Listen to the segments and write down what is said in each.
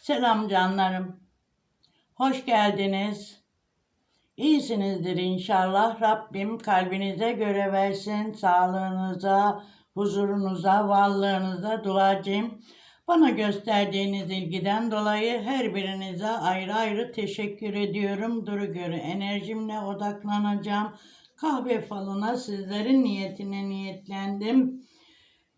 Selam canlarım. Hoş geldiniz. İyisinizdir inşallah. Rabbim kalbinize göre versin. Sağlığınıza, huzurunuza, varlığınıza duacıyım. Bana gösterdiğiniz ilgiden dolayı her birinize ayrı ayrı teşekkür ediyorum. Duru göre enerjimle odaklanacağım. Kahve falına sizlerin niyetine niyetlendim.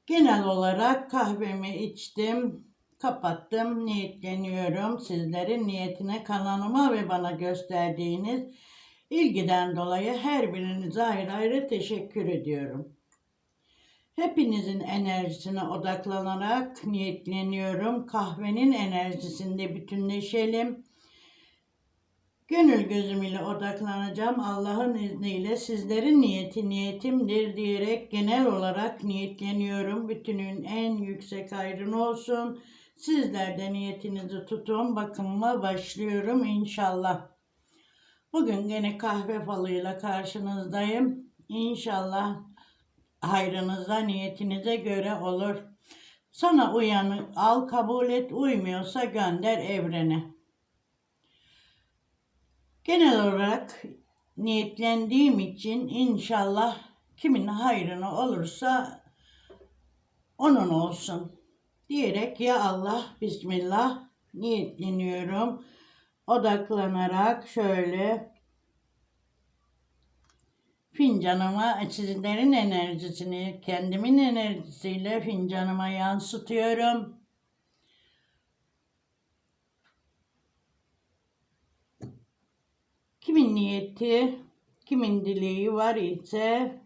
Genel olarak kahvemi içtim, kapattım, niyetleniyorum. Sizlerin niyetine, kanalıma ve bana gösterdiğiniz ilgiden dolayı her birinize ayrı ayrı teşekkür ediyorum. Hepinizin enerjisine odaklanarak niyetleniyorum. Kahvenin enerjisinde bütünleşelim. Gönül gözüm odaklanacağım. Allah'ın izniyle sizlerin niyeti niyetimdir diyerek genel olarak niyetleniyorum. Bütünün en yüksek hayrını olsun. Sizler de niyetinizi tutun. Bakımıma başlıyorum inşallah. Bugün gene kahve falıyla karşınızdayım. İnşallah hayrınıza, niyetinize göre olur. Sana uyanı al, kabul et, uymuyorsa gönder evrene. Genel olarak niyetlendiğim için inşallah kimin hayrına olursa onun olsun diyerek ya Allah Bismillah niyetleniyorum. Odaklanarak şöyle fincanıma sizlerin enerjisini kendimin enerjisiyle fincanıma yansıtıyorum. Kimin niyeti, kimin dileği var ise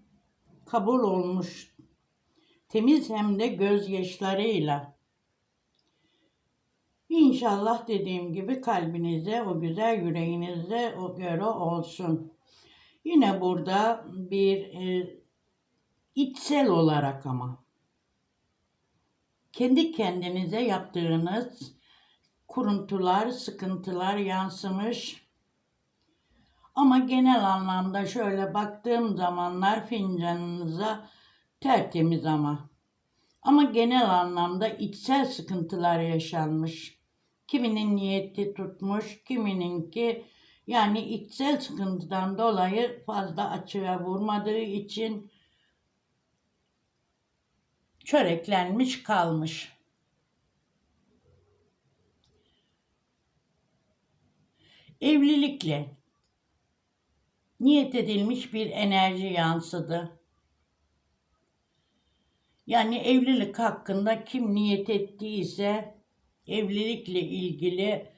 kabul olmuş. Temiz hem de gözyaşlarıyla. İnşallah dediğim gibi kalbinize, o güzel yüreğinize o göre olsun. Yine burada bir e, içsel olarak ama kendi kendinize yaptığınız kuruntular, sıkıntılar yansımış ama genel anlamda şöyle baktığım zamanlar fincanınıza tertemiz ama. Ama genel anlamda içsel sıkıntılar yaşanmış. Kiminin niyeti tutmuş, kimininki yani içsel sıkıntıdan dolayı fazla açığa vurmadığı için çöreklenmiş kalmış. Evlilikle niyet edilmiş bir enerji yansıdı. Yani evlilik hakkında kim niyet ettiyse evlilikle ilgili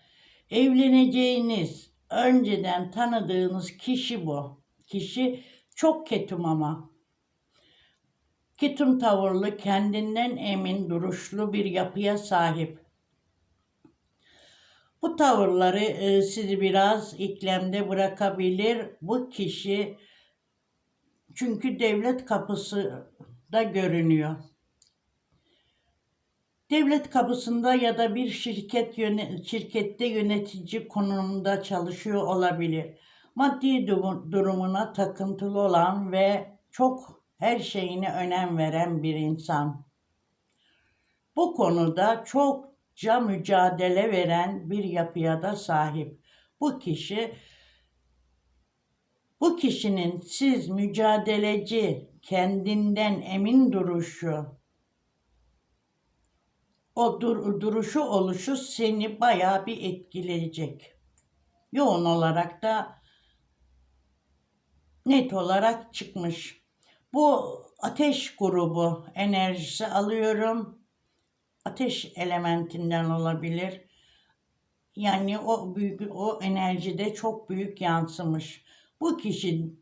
evleneceğiniz önceden tanıdığınız kişi bu. Kişi çok ketum ama. Ketum tavırlı, kendinden emin, duruşlu bir yapıya sahip. Bu tavırları e, sizi biraz iklemde bırakabilir. Bu kişi çünkü devlet kapısı da görünüyor. Devlet kapısında ya da bir şirket yöne, şirkette yönetici konumunda çalışıyor olabilir. Maddi durumuna takıntılı olan ve çok her şeyine önem veren bir insan. Bu konuda çokça mücadele veren bir yapıya da sahip. Bu kişi bu kişinin siz mücadeleci, kendinden emin duruşu, o dur, duruşu oluşu seni bayağı bir etkileyecek. Yoğun olarak da net olarak çıkmış. Bu ateş grubu enerjisi alıyorum. Ateş elementinden olabilir. Yani o büyük o enerjide çok büyük yansımış. Bu kişi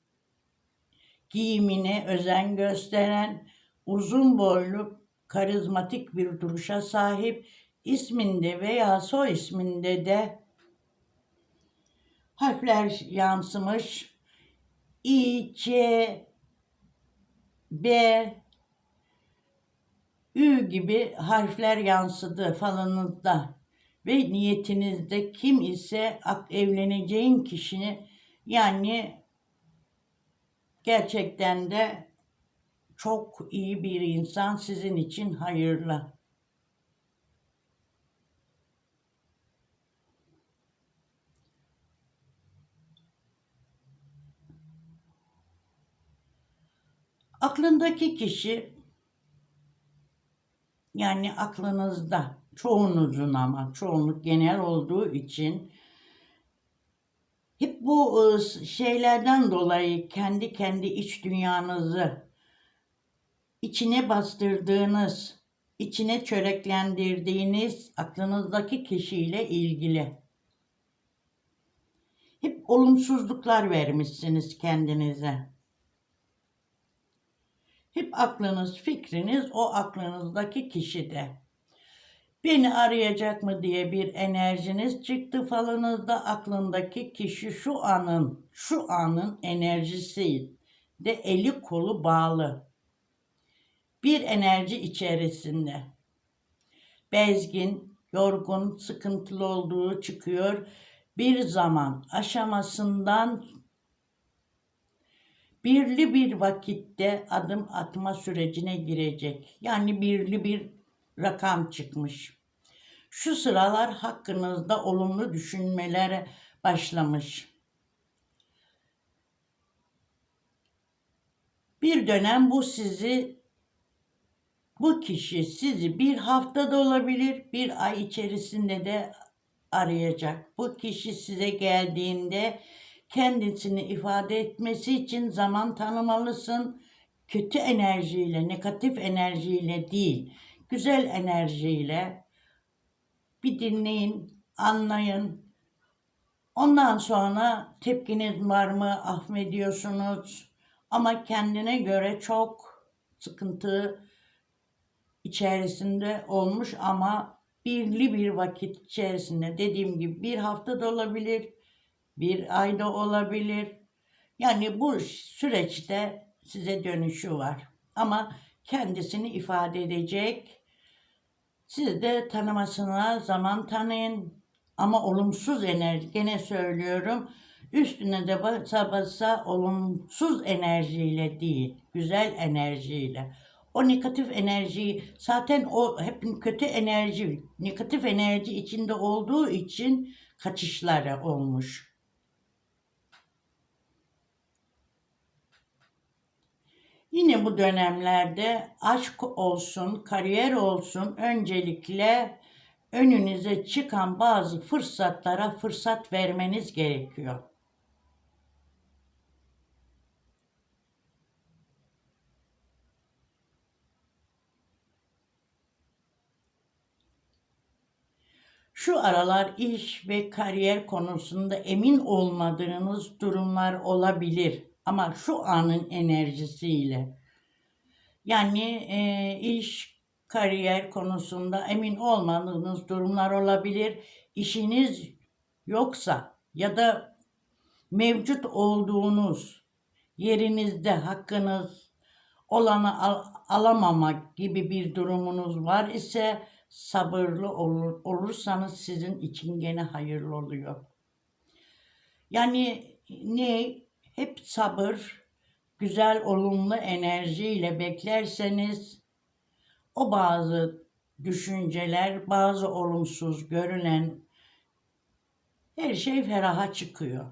giyimine özen gösteren, uzun boylu, karizmatik bir duruşa sahip, isminde veya soy isminde de harfler yansımış. İ, C, B, Ü gibi harfler yansıdı falanızda ve niyetinizde kim ise evleneceğin kişini yani gerçekten de çok iyi bir insan sizin için hayırlı. Aklındaki kişi yani aklınızda çoğunuzun ama çoğunluk genel olduğu için hep bu ıı, şeylerden dolayı kendi kendi iç dünyanızı içine bastırdığınız, içine çöreklendirdiğiniz aklınızdaki kişiyle ilgili. Hep olumsuzluklar vermişsiniz kendinize. Hep aklınız, fikriniz o aklınızdaki kişide. Beni arayacak mı diye bir enerjiniz çıktı falınızda aklındaki kişi şu anın, şu anın enerjisi de eli kolu bağlı. Bir enerji içerisinde. Bezgin, yorgun, sıkıntılı olduğu çıkıyor. Bir zaman aşamasından birli bir vakitte adım atma sürecine girecek. Yani birli bir rakam çıkmış. Şu sıralar hakkınızda olumlu düşünmelere başlamış. Bir dönem bu sizi bu kişi sizi bir haftada olabilir, bir ay içerisinde de arayacak. Bu kişi size geldiğinde kendisini ifade etmesi için zaman tanımalısın. Kötü enerjiyle, negatif enerjiyle değil, güzel enerjiyle bir dinleyin, anlayın. Ondan sonra tepkiniz var mı, affediyorsunuz. Ama kendine göre çok sıkıntı içerisinde olmuş ama birli bir vakit içerisinde dediğim gibi bir hafta da olabilir, bir ayda olabilir. Yani bu süreçte size dönüşü var. Ama kendisini ifade edecek. Siz de tanımasına zaman tanıyın. Ama olumsuz enerji, gene söylüyorum. Üstüne de basa basa olumsuz enerjiyle değil, güzel enerjiyle. O negatif enerjiyi zaten o hep kötü enerji, negatif enerji içinde olduğu için kaçışları olmuş. Yine bu dönemlerde aşk olsun, kariyer olsun öncelikle önünüze çıkan bazı fırsatlara fırsat vermeniz gerekiyor. Şu aralar iş ve kariyer konusunda emin olmadığınız durumlar olabilir ama şu anın enerjisiyle. Yani e, iş, kariyer konusunda emin olmadığınız durumlar olabilir. İşiniz yoksa ya da mevcut olduğunuz yerinizde hakkınız olanı al, alamamak gibi bir durumunuz var ise sabırlı olur, olursanız sizin için gene hayırlı oluyor. Yani ne? Hep sabır, güzel olumlu enerjiyle beklerseniz o bazı düşünceler, bazı olumsuz görünen her şey feraha çıkıyor.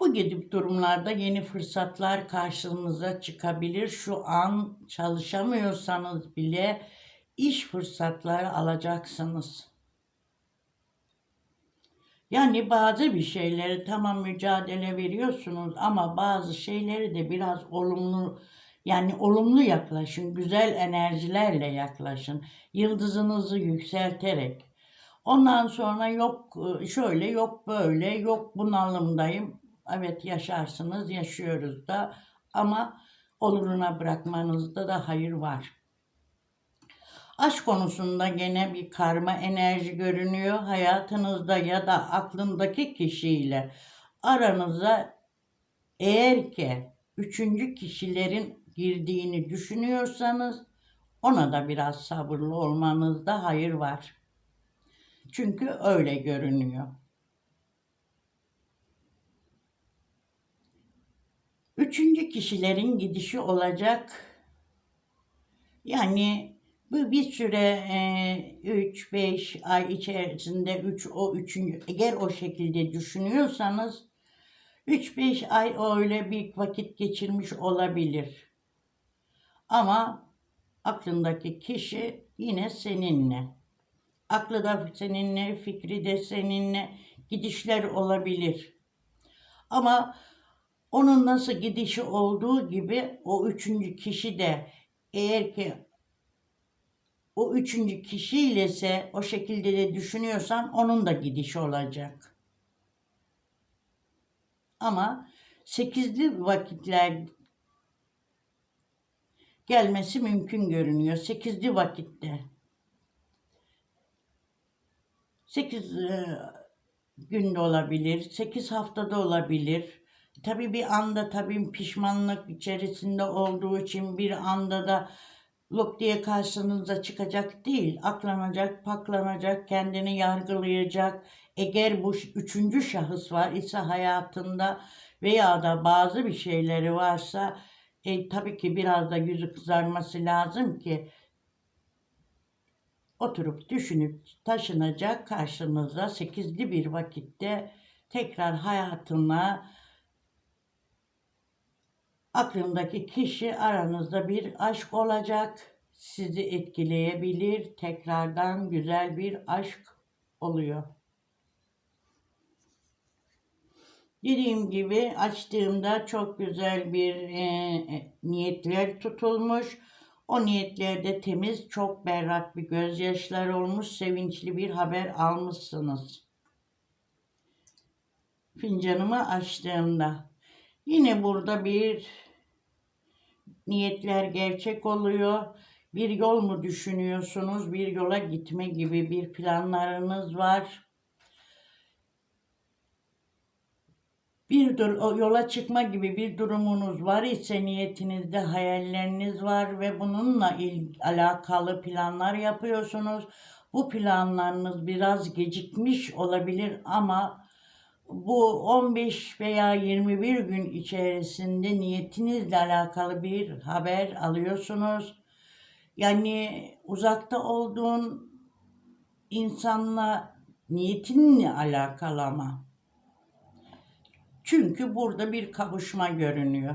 Bu gibi durumlarda yeni fırsatlar karşınıza çıkabilir. Şu an çalışamıyorsanız bile iş fırsatları alacaksınız. Yani bazı bir şeyleri tamam mücadele veriyorsunuz ama bazı şeyleri de biraz olumlu yani olumlu yaklaşın, güzel enerjilerle yaklaşın. Yıldızınızı yükselterek. Ondan sonra yok şöyle, yok böyle, yok bunalımdayım. Evet yaşarsınız, yaşıyoruz da ama oluruna bırakmanızda da hayır var. Aşk konusunda gene bir karma enerji görünüyor. Hayatınızda ya da aklındaki kişiyle aranıza eğer ki üçüncü kişilerin girdiğini düşünüyorsanız ona da biraz sabırlı olmanızda hayır var. Çünkü öyle görünüyor. Üçüncü kişilerin gidişi olacak. Yani bu bir süre 3-5 e, ay içerisinde 3 o üçüncü eğer o şekilde düşünüyorsanız 3-5 ay öyle bir vakit geçirmiş olabilir. Ama aklındaki kişi yine seninle. Aklı da seninle, fikri de seninle, gidişler olabilir. Ama onun nasıl gidişi olduğu gibi o üçüncü kişi de eğer ki o üçüncü kişiyle ise o şekilde de düşünüyorsan onun da gidişi olacak. Ama sekizli vakitler gelmesi mümkün görünüyor. Sekizli vakitte. Sekiz e, günde olabilir, sekiz haftada olabilir. Tabii bir anda tabii pişmanlık içerisinde olduğu için bir anda da lop diye karşınıza çıkacak değil. Aklanacak, paklanacak, kendini yargılayacak. Eğer bu üçüncü şahıs var ise hayatında veya da bazı bir şeyleri varsa e, tabii ki biraz da yüzü kızarması lazım ki oturup düşünüp taşınacak karşınıza sekizli bir vakitte tekrar hayatına aklındaki kişi aranızda bir aşk olacak. Sizi etkileyebilir. Tekrardan güzel bir aşk oluyor. Dediğim gibi açtığımda çok güzel bir e, e, niyetler tutulmuş. O niyetlerde temiz, çok berrak bir gözyaşlar olmuş, sevinçli bir haber almışsınız. Fincanımı açtığımda yine burada bir niyetler gerçek oluyor. Bir yol mu düşünüyorsunuz? Bir yola gitme gibi bir planlarınız var. bir dur yola çıkma gibi bir durumunuz var ise niyetinizde hayalleriniz var ve bununla il, alakalı planlar yapıyorsunuz. Bu planlarınız biraz gecikmiş olabilir ama bu 15 veya 21 gün içerisinde niyetinizle alakalı bir haber alıyorsunuz. Yani uzakta olduğun insanla niyetinle alakalı ama. Çünkü burada bir kavuşma görünüyor.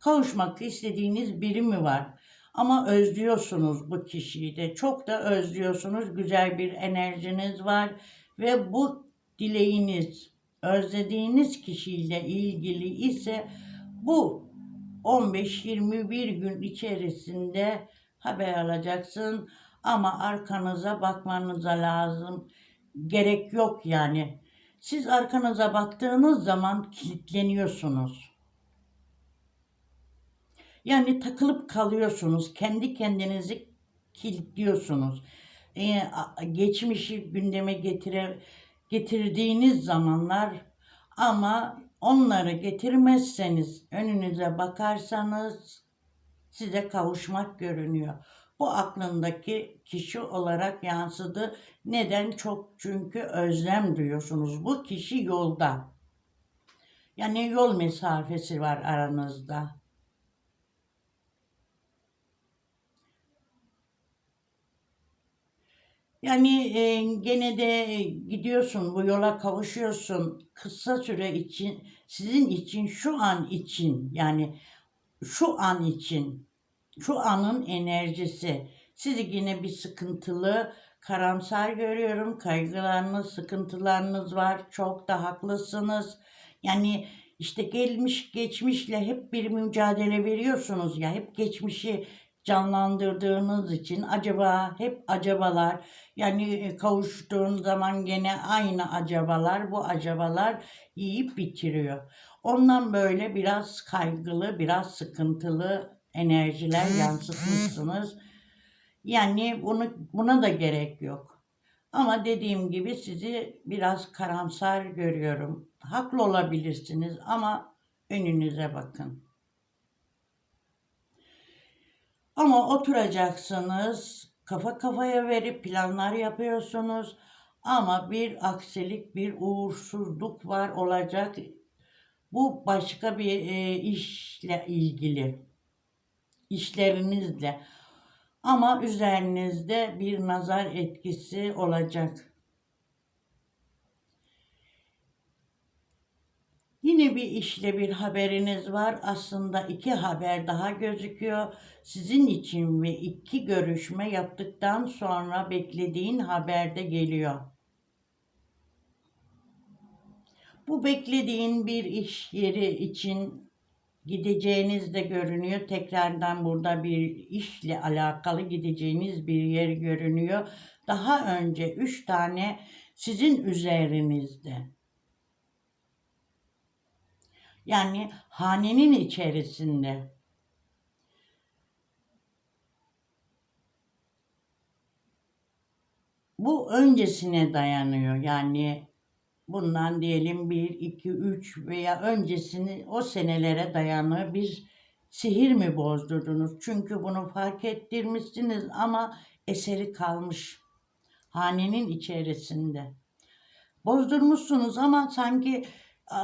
Kavuşmak istediğiniz biri mi var? Ama özlüyorsunuz bu kişiyi de. Çok da özlüyorsunuz. Güzel bir enerjiniz var. Ve bu dileğiniz, özlediğiniz kişiyle ilgili ise bu 15-21 gün içerisinde haber alacaksın. Ama arkanıza bakmanıza lazım. Gerek yok yani siz arkanıza baktığınız zaman kilitleniyorsunuz. Yani takılıp kalıyorsunuz. Kendi kendinizi kilitliyorsunuz. Ee, geçmişi gündeme getire, getirdiğiniz zamanlar ama onları getirmezseniz önünüze bakarsanız size kavuşmak görünüyor. Bu aklındaki kişi olarak yansıdı. Neden? Çok çünkü özlem duyuyorsunuz. Bu kişi yolda. Yani yol mesafesi var aranızda. Yani e, gene de gidiyorsun bu yola kavuşuyorsun kısa süre için sizin için şu an için yani şu an için şu anın enerjisi sizi yine bir sıkıntılı karamsar görüyorum. Kaygılarınız, sıkıntılarınız var. Çok da haklısınız. Yani işte gelmiş geçmişle hep bir mücadele veriyorsunuz ya. Hep geçmişi canlandırdığınız için acaba hep acabalar yani e, kavuştuğun zaman gene aynı acabalar bu acabalar yiyip bitiriyor. Ondan böyle biraz kaygılı, biraz sıkıntılı enerjiler yansıtmışsınız. Yani bunu buna da gerek yok. Ama dediğim gibi sizi biraz karamsar görüyorum. Haklı olabilirsiniz ama önünüze bakın. Ama oturacaksınız, kafa kafaya verip planlar yapıyorsunuz. Ama bir aksilik, bir uğursuzluk var olacak. Bu başka bir e, işle ilgili. İşlerinizle. Ama üzerinizde bir nazar etkisi olacak. Yine bir işle bir haberiniz var. Aslında iki haber daha gözüküyor. Sizin için ve iki görüşme yaptıktan sonra beklediğin haber de geliyor. Bu beklediğin bir iş yeri için gideceğiniz de görünüyor. Tekrardan burada bir işle alakalı gideceğiniz bir yer görünüyor. Daha önce üç tane sizin üzerinizde. Yani hanenin içerisinde. Bu öncesine dayanıyor. Yani bundan diyelim 1, 2, 3 veya öncesini o senelere dayanıyor. Bir sihir mi bozdurdunuz? Çünkü bunu fark ettirmişsiniz ama eseri kalmış hanenin içerisinde. Bozdurmuşsunuz ama sanki e,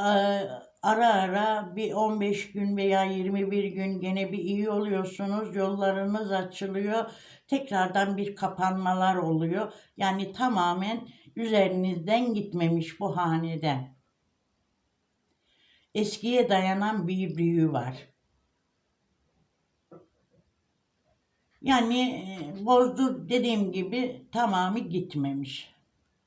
ara ara bir 15 gün veya 21 gün gene bir iyi oluyorsunuz. Yollarınız açılıyor. Tekrardan bir kapanmalar oluyor. Yani tamamen üzerinizden gitmemiş bu haneden. Eskiye dayanan bir büyü var. Yani e, bozdu dediğim gibi tamamı gitmemiş.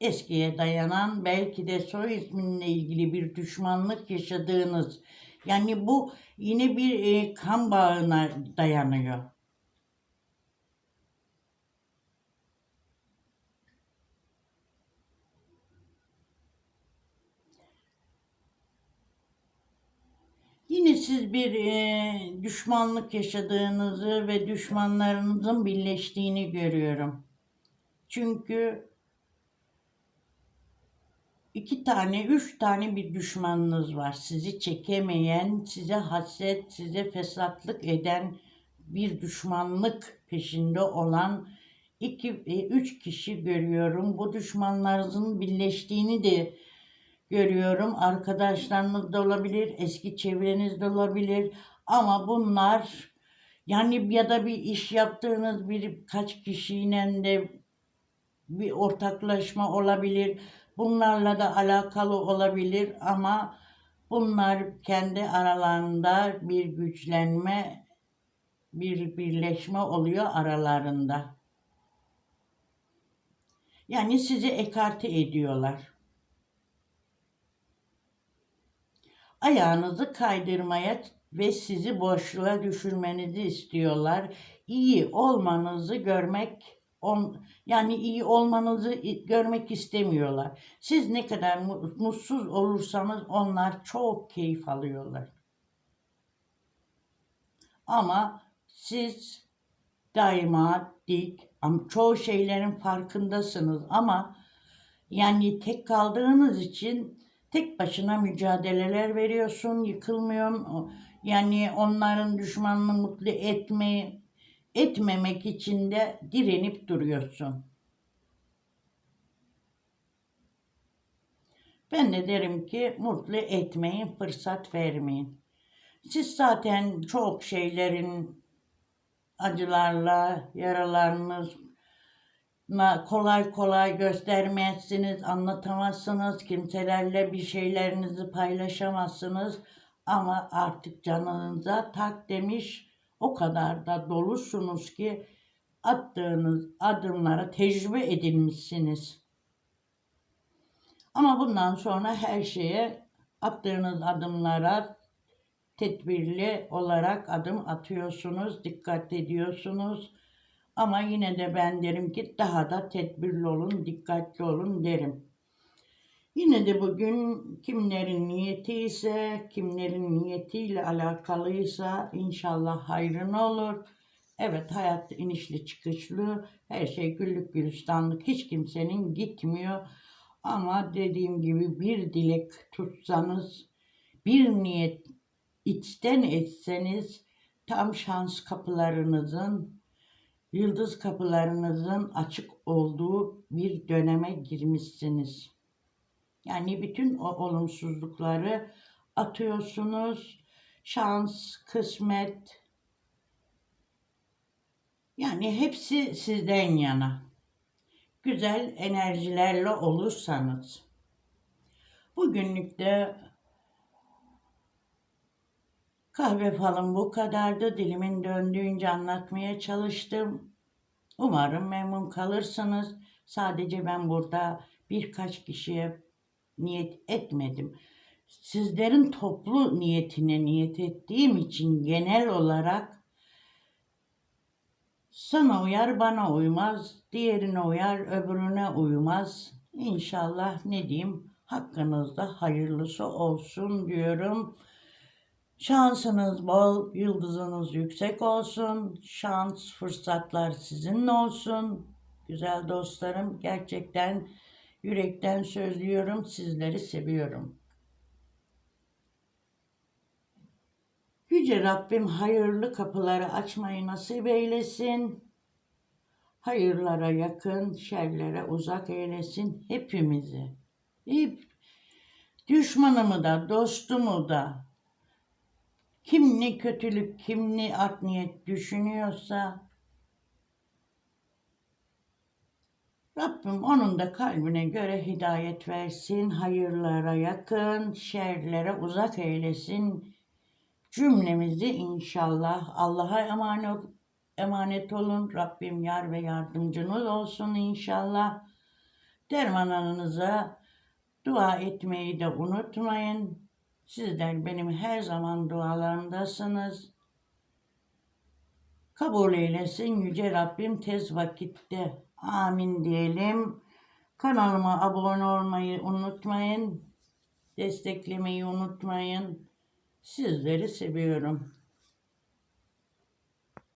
Eskiye dayanan belki de soy isminle ilgili bir düşmanlık yaşadığınız yani bu yine bir e, kan bağına dayanıyor. Yine siz bir e, düşmanlık yaşadığınızı ve düşmanlarınızın birleştiğini görüyorum. Çünkü iki tane, üç tane bir düşmanınız var. Sizi çekemeyen, size haset, size fesatlık eden bir düşmanlık peşinde olan iki, e, üç kişi görüyorum. Bu düşmanlarınızın birleştiğini de görüyorum. Arkadaşlarınız da olabilir, eski çevreniz de olabilir. Ama bunlar yani ya da bir iş yaptığınız birkaç kişiyle de bir ortaklaşma olabilir. Bunlarla da alakalı olabilir ama bunlar kendi aralarında bir güçlenme, bir birleşme oluyor aralarında. Yani sizi ekarte ediyorlar. ayağınızı kaydırmaya ve sizi boşluğa düşürmenizi istiyorlar. İyi olmanızı görmek yani iyi olmanızı görmek istemiyorlar. Siz ne kadar mutsuz olursanız onlar çok keyif alıyorlar. Ama siz daima dik, çoğu şeylerin farkındasınız ama yani tek kaldığınız için tek başına mücadeleler veriyorsun, yıkılmıyorsun. Yani onların düşmanını mutlu etmeyi etmemek için de direnip duruyorsun. Ben de derim ki mutlu etmeyin, fırsat vermeyin. Siz zaten çok şeylerin acılarla, yaralarınız, kolay kolay göstermezsiniz, anlatamazsınız, kimselerle bir şeylerinizi paylaşamazsınız ama artık canınıza tak demiş o kadar da dolusunuz ki attığınız adımlara tecrübe edilmişsiniz. Ama bundan sonra her şeye attığınız adımlara tedbirli olarak adım atıyorsunuz, dikkat ediyorsunuz ama yine de ben derim ki daha da tedbirli olun, dikkatli olun derim. Yine de bugün kimlerin niyeti ise, kimlerin niyetiyle alakalıysa inşallah hayrın olur. Evet hayat inişli çıkışlı, her şey güllük gülistanlık, hiç kimsenin gitmiyor. Ama dediğim gibi bir dilek tutsanız, bir niyet içten etseniz tam şans kapılarınızın yıldız kapılarınızın açık olduğu bir döneme girmişsiniz. Yani bütün o olumsuzlukları atıyorsunuz. Şans, kısmet, yani hepsi sizden yana. Güzel enerjilerle olursanız. Bugünlük de Kahve falan bu kadardı. Dilimin döndüğünce anlatmaya çalıştım. Umarım memnun kalırsınız. Sadece ben burada birkaç kişiye niyet etmedim. Sizlerin toplu niyetine niyet ettiğim için genel olarak sana uyar bana uymaz, diğerine uyar öbürüne uymaz. İnşallah ne diyeyim hakkınızda hayırlısı olsun diyorum. Şansınız bol, yıldızınız yüksek olsun. Şans, fırsatlar sizinle olsun. Güzel dostlarım, gerçekten yürekten söylüyorum, sizleri seviyorum. Yüce Rabbim hayırlı kapıları açmayı nasip eylesin. Hayırlara yakın, şerlere uzak eylesin hepimizi. Hep düşmanımı da, dostumu da, kim ne kötülük, kim ne art niyet düşünüyorsa Rabbim onun da kalbine göre hidayet versin, hayırlara yakın, şerlere uzak eylesin. Cümlemizi inşallah Allah'a emanet, emanet olun. Rabbim yar ve yardımcınız olsun inşallah. Dermanınıza dua etmeyi de unutmayın. Sizler benim her zaman dualarımdasınız. Kabul eylesin Yüce Rabbim tez vakitte. Amin diyelim. Kanalıma abone olmayı unutmayın. Desteklemeyi unutmayın. Sizleri seviyorum.